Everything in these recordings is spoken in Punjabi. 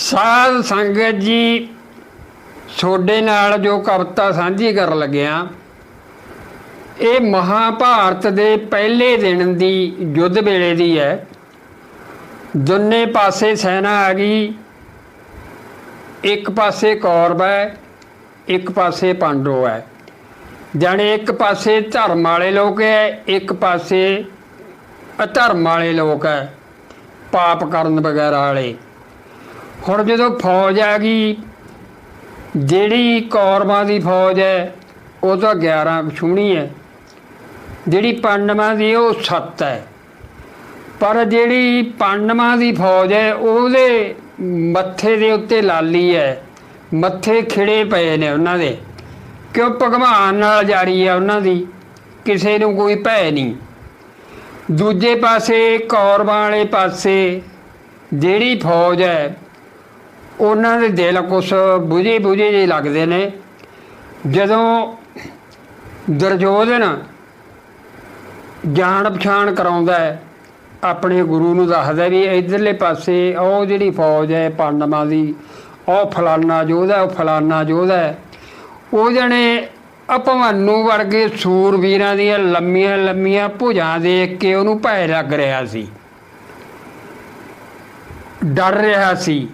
ਸਾਧ ਸੰਗਤ ਜੀ, ਤੁਹਾਡੇ ਨਾਲ ਜੋ ਕਵਿਤਾ ਸਾਂਝੀ ਕਰਨ ਲੱਗਿਆ ਇਹ ਮਹਾਭਾਰਤ ਦੇ ਪਹਿਲੇ ਦਿਨ ਦੀ ਯੁੱਧ ਵੇਲੇ ਦੀ ਹੈ। ਦੋਨੇ ਪਾਸੇ ਸੈਨਾ ਆ ਗਈ, ਇੱਕ ਪਾਸੇ ਕੌਰਵ ਹੈ, ਇੱਕ ਪਾਸੇ ਪਾਂਡਵ ਹੈ। ਜਾਣੇ ਇੱਕ ਪਾਸੇ ਧਰਮ ਵਾਲੇ ਲੋਕ ਹੈ, ਇੱਕ ਪਾਸੇ ਅਧਰਮ ਵਾਲੇ ਲੋਕ ਹੈ, ਪਾਪ ਕਰਨ ਵਗੈਰਾ ਵਾਲੇ। ਹੁਣ ਜਦੋਂ ਫੌਜ ਆ ਗਈ, ਜਿਹੜੀ ਕੌਰਵਾਂ ਦੀ ਫੌਜ ਹੈ, ਉਹ ਤਾਂ 11 ਛੂਣੀ ਹੈ। ਜਿਹੜੀ ਪਾਂਡਵਾਂ ਦੀ, ਉਹ 7 ਹੈ। ਪਰ ਜਿਹੜੀ ਪਾਂਡਵਾਂ ਦੀ ਫੌਜ ਹੈ, ਉਹਦੇ ਮੱਥੇ ਦੇ ਉੱਤੇ ਲਾਲੀ ਹੈ। ਮੱਥੇ ਖਿੜੇ ਪਏ ਨੇ ਉਹਨਾਂ ਦੇ। ਕਿਉਂ ਭਗਵਾਨ ਨਾਲ ਜਾਰੀ ਹੈ ਉਹਨਾਂ ਦੀ? ਕਿਸੇ ਨੂੰ ਕੋਈ ਭੈ ਨਹੀਂ। ਦੂਜੇ ਪਾਸੇ, ਕੌਰਵਾਂ ਵਾਲੇ ਪਾਸੇ ਜਿਹੜੀ ਫੌਜ ਹੈ ਉਹਨਾਂ ਦੇ ਦਿਲ ਕੁਛ ਬੁਝੇ ਬੁਝੇ ਜਿਹੇ ਲੱਗਦੇ ਨੇ। ਜਦੋਂ ਦੁਰਯੋਧਨ ਜਾਣ ਪਛਾਣ ਕਰਾਉਂਦਾ ਹੈ, ਆਪਣੇ ਗੁਰੂ ਨੂੰ ਦੱਸਦਾ ਵੀ ਇਧਰਲੇ ਪਾਸੇ ਉਹ ਜਿਹੜੀ ਫੌਜ ਹੈ ਪਾਂਡਵਾਂ ਦੀ, ਉਹ ਫਲਾਨਾ ਯੋਧਾ, ਉਹ ਫਲਾਨਾ ਯੋਧਾ ਉਹ ਜਣੇ ਅਪਮਾਨੂ ਵਰਗੇ ਸੂਰਵੀਰਾਂ ਦੀਆਂ ਲੰਮੀਆਂ ਲੰਮੀਆਂ ਭੁਜਾਂ ਦੇਖ ਕੇ ਉਹਨੂੰ ਭੈ ਲੱਗ ਰਿਹਾ ਸੀ। ਡਰ ਰਿਹਾ ਸੀ।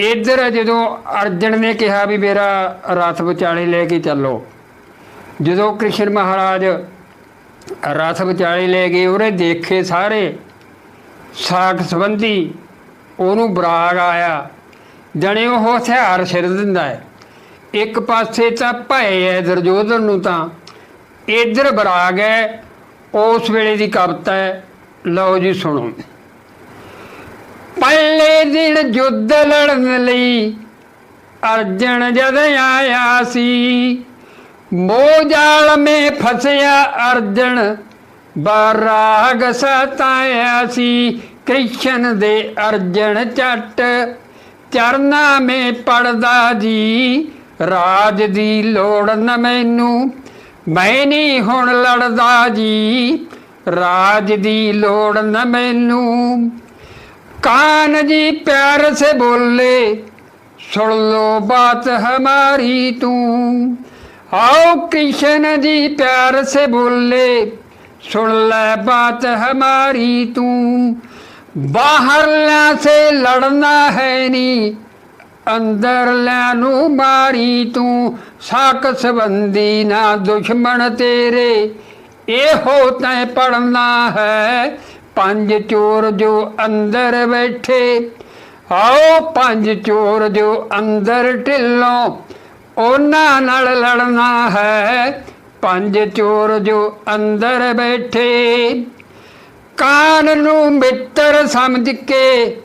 ਇੱਧਰ ਜਦੋਂ ਅਰਜਨ ਨੇ ਕਿਹਾ ਵੀ ਮੇਰਾ ਰਥ ਵਿਚਾਲੇ ਲੈ ਕੇ ਚੱਲੋ, ਜਦੋਂ ਕ੍ਰਿਸ਼ਨ ਮਹਾਰਾਜ ਰਥ ਵਿਚਾਲੇ ਲੈ ਗਏ, ਉਹਨੇ ਦੇਖੇ ਸਾਰੇ ਸਾਖ ਸੰਬੰਧੀ ਉਹਨੂੰ ਬਰਾਗ ਆਇਆ। ਜਣੇ ਉਹ ਹਥਿਆਰ ਸਿਰ ਦਿੰਦਾ ਹੈ। ਇੱਕ ਪਾਸੇ ਤਾਂ ਭਏ ਹੈ ਦਰਜੋਧਨ ਨੂੰ ਤਾਂ, ਇਧਰ ਬਰਾਗ ਹੈ, ਉਸ ਵੇਲੇ ਦੀ ਕਵਿਤਾ ਹੈ, ਲਓ ਜੀ ਸੁਣੋ। ਪਹਿਲੇ ਦਿਨ ਯੁੱਧ ਲੜਨ ਲਈ ਅਰਜਨ ਜਦ ਆਇਆ ਸੀ। ਮੋਹ ਮੇ ਫਸਿਆ ਅਰਜਨ, ਬਰਾਗ ਸਤਾਇਆ ਸੀ। ਕ੍ਰਿਸ਼ਨ ਦੇ ਅਰਜਨ ਚੱਟ ਚਰਨਾ ਮੇ ਪੜਦਾ ਜੀ। ਰਾਜ ਦੀ ਲੋੜ ਨ ਮੈਨੂੰ, ਮੈਂ ਨਹੀਂ ਹੁਣ ਲੜਦਾ ਜੀ। ਰਾਜ ਦੀ ਲੋੜ ਨ ਮੈਨੂੰ कान जी प्यार से बोले सुन लो बात हमारी तू आओ कृष्ण जी प्यार से बोले सुन ले बात हमारी तू बाहर ला से लड़ना है नी अंदर लैनू मारी तू साक संबंधी ना दुश्मन तेरे ये होता है पढ़ना है ਪੰਜ ਚੋਰ ਜੋ ਅੰਦਰ ਬੈਠੇ, ਆਓ ਪੰਜ ਚੋਰ ਜੋ ਅੰਦਰ ਢਿੱਲੋਂ, ਉਹਨਾਂ ਨਾਲ ਲੜਨਾ ਹੈ। ਪੰਜ ਚੋਰ ਜੋ ਅੰਦਰ ਬੈਠੇ, ਕਾਨ ਨੂੰ ਮਿੱਤਰ ਸਮਝ ਕੇ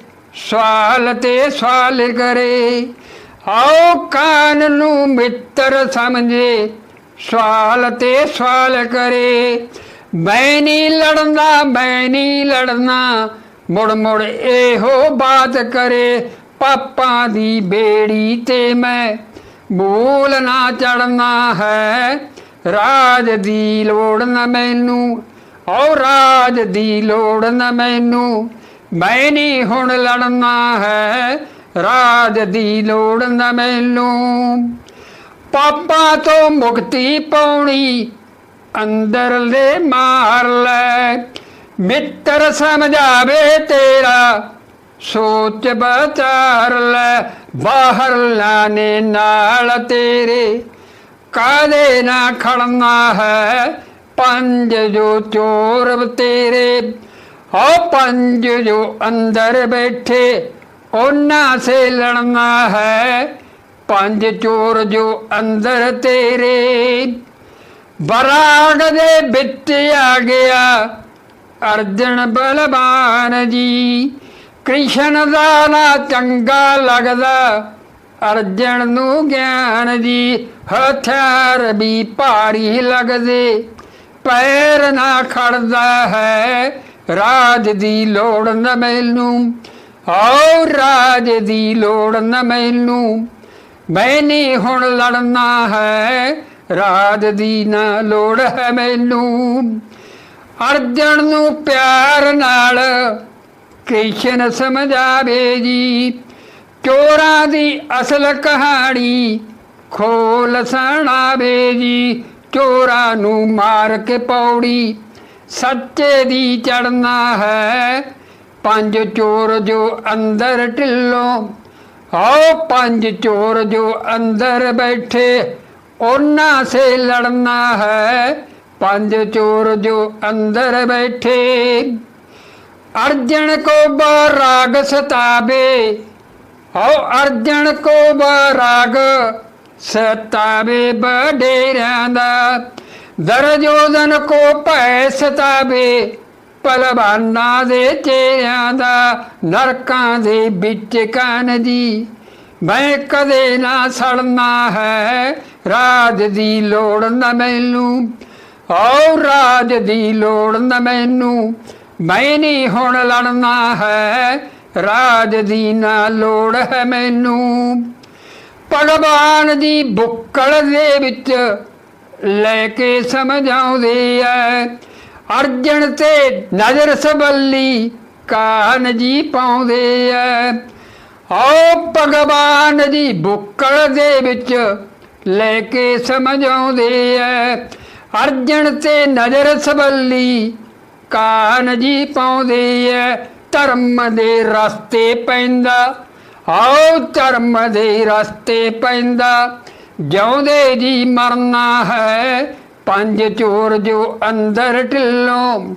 ਸਵਾਲ ਤੇ ਸਵਾਲ ਕਰੇ। ਆਓ ਕਾਨ ਨੂੰ ਮਿੱਤਰ ਸਮਝੇ, ਸਵਾਲ ਤੇ ਸਵਾਲ ਕਰੇ। ਮੈਂ ਨਹੀਂ ਲੜਨਾ, ਮੈਂ ਨਹੀਂ ਲੜਨਾ। ਮੁੜ ਮੁੜ ਇਹੋ ਬਾਤ ਕਰੇ ਪਾਪਾਂ ਦੀ ਬੇੜੀ ਤੇ ਮੈਂ। ਮੂਲ ਨਾ ਚੜਨਾ ਹੈ, ਰਾਜ ਦੀ ਲੋੜ ਨਾ ਮੈਨੂੰ। ਔ ਰਾਜ ਦੀ ਲੋੜ ਨਾ ਮੈਨੂੰ। ਮੈਂ ਨਹੀਂ ਹੁਣ ਲੜਨਾ ਹੈ, ਰਾਜ ਦੀ ਲੋੜ ਨਾ ਮੈਨੂੰ। ਪਾਪਾਂ ਤੋਂ ਮੁਕਤੀ ਪਾਉਣੀ ਅੰਦਰਲੇ ਮਾਰ ਲੈ, ਮਿੱਤਰ ਸਮਝਾਵੇ ਤੇਰਾ, ਸੋਚ ਬਚਾਰ ਲੈ, ਬਾਹਰ ਲਾਣੇ ਨਾਲ ਤੇਰੇ। ਕਾਦੇ ਨਾ ਖੜਨਾ ਹੈ? ਪੰਜ ਜੋ ਚੋਰ ਤੇਰੇ ਹੋ ਪੰਜ ਜੋ ਅੰਦਰ ਬੈਠੇ, ਉਹਨਾਂ ਸੇ ਲੜਨਾ ਹੈ। ਪੰਜ ਚੋਰ ਜੋ ਅੰਦਰ ਤੇਰੇ। ਬਰਾਗ ਦੇ ਵਿੱਚ ਆ ਗਿਆ। ਅਰਜਨ ਬਲਵਾਨ ਜੀ, ਕ੍ਰਿਸ਼ਨ ਦਾ ਨਾ ਚੰਗਾ ਲੱਗਦਾ। ਅਰਜਨ ਨੂੰ ਗਿਆਨ ਜੀ, ਹਥਿਆਰ ਵੀ ਭਾਰੀ ਲੱਗਦੇ। ਪੈਰ ਨਾ ਖੜਦਾ ਹੈ, ਰਾਜ ਦੀ ਲੋੜ ਨ ਮੈਨੂੰ। ਆਓ ਰਾਜ ਦੀ ਲੋੜ ਨ ਮੈਨੂੰ। ਮੈਂ ਹੁਣ ਲੜਨਾ ਹੈ ਰਾਜ ਦੀ ਨਾ ਲੋੜ ਹੈ ਮੈਨੂੰ। ਅਰਜਨ ਨੂੰ ਪਿਆਰ ਨਾਲ ਕ੍ਰਿਸ਼ਨ ਸਮਝਾਵੇ ਜੀ। ਚੋਰਾਂ ਦੀ ਅਸਲ ਕਹਾਣੀ ਖੋਲ ਸੁਣਾਵੇ ਜੀ। ਚੋਰਾਂ ਨੂੰ ਮਾਰ ਕੇ ਪੌੜੀ ਸੱਚੇ ਦੀ ਚੜਨਾ ਹੈ। ਪੰਜ ਚੋਰ ਜੋ ਅੰਦਰ ਢਿੱਲੋਂ, ਆਓ ਪੰਜ ਚੋਰ ਜੋ ਅੰਦਰ ਬੈਠੇ। ਉਹਨਾਂ ਸੇ ਲੜਨਾ ਹੈ। ਪੰਜ ਚੋਰ ਜੋ ਅੰਦਰ ਬੈਠੇ ਅਰਜਨ ਕੋ ਬਾਰਾਗ ਸਤਾਵੇ। ਹਉ ਅਰਜਨ ਕੋ ਬਾਰਾਗ ਸਤਾਵੇ ਬਡੇਰਾਂ ਦਾ ਦਰਜੋਦਨ ਕੋ ਭੈ ਸਤਾਵੇ ਪਲਵਾਨਾ ਦੇ ਚੇਰਿਆਂ ਦਾ ਨਰਕਾਂ ਦੇ ਵਿੱਚ ਕਨ ਦੀ ਮੈਂ ਕਦੇ ਨਾ ਸੜਨਾ ਹੈ। ਰਾਜ ਦੀ ਲੋੜ ਨਾ ਮੈਨੂੰ ਔ ਰਾਜ ਦੀ ਲੋੜ ਨਾ ਮੈਨੂੰ। ਮੈਂ ਨਹੀਂ ਹੁਣ ਲੜਨਾ ਹੈ, ਰਾਜ ਦੀ ਨਾ ਲੋੜ ਹੈ ਮੈਨੂੰ। ਭਗਵਾਨ ਦੀ ਬੁੱਕਲ ਦੇ ਵਿੱਚ ਲੈ ਕੇ ਸਮਝਾਉਂਦੇ ਐ ਅਰਜਨ ਤੇ ਨਜ਼ਰ ਸਬੱਲੀ ਕਾਨ ਜੀ ਪਾਉਂਦੇ ਐ। ਓ ਭਗਵਾਨ ਦੀ ਬੁੱਕਲ ਦੇ ਵਿੱਚ ਲੈ ਕੇ ਸਮਝਾਉਂਦੇ ਐ। ਅਰਜਨ ਤੇ ਨਜ਼ਰ ਸਬੱਲੀ ਕਾਨ ਜੀ ਪਾਉਂਦੇ ਐ। ਧਰਮ ਦੇ ਰਸਤੇ ਪੈਂਦਾ, ਆਓ ਧਰਮ ਦੇ ਰਸਤੇ ਪੈਂਦਾ। ਜਿਉਂਦੇ ਜੀ ਮਰਨਾ ਹੈ, ਪੰਜ ਚੋਰ ਜੋ ਅੰਦਰ ਢਿੱਲੋਂ।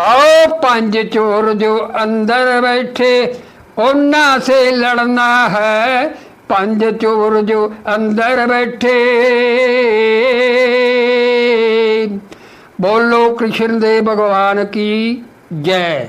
ਆਓ ਪੰਜ ਚੋਰ ਜੋ ਅੰਦਰ ਬੈਠੇ, ਉਹਨਾਂ ਸੇ ਲੜਨਾ ਹੈ ਪੰਜ ਚੋਰ ਜੋ ਅੰਦਰ ਬੈਠੇ। ਬੋਲੋ ਕ੍ਰਿਸ਼ਨ ਦੇ ਭਗਵਾਨ ਕੀ ਜੈ।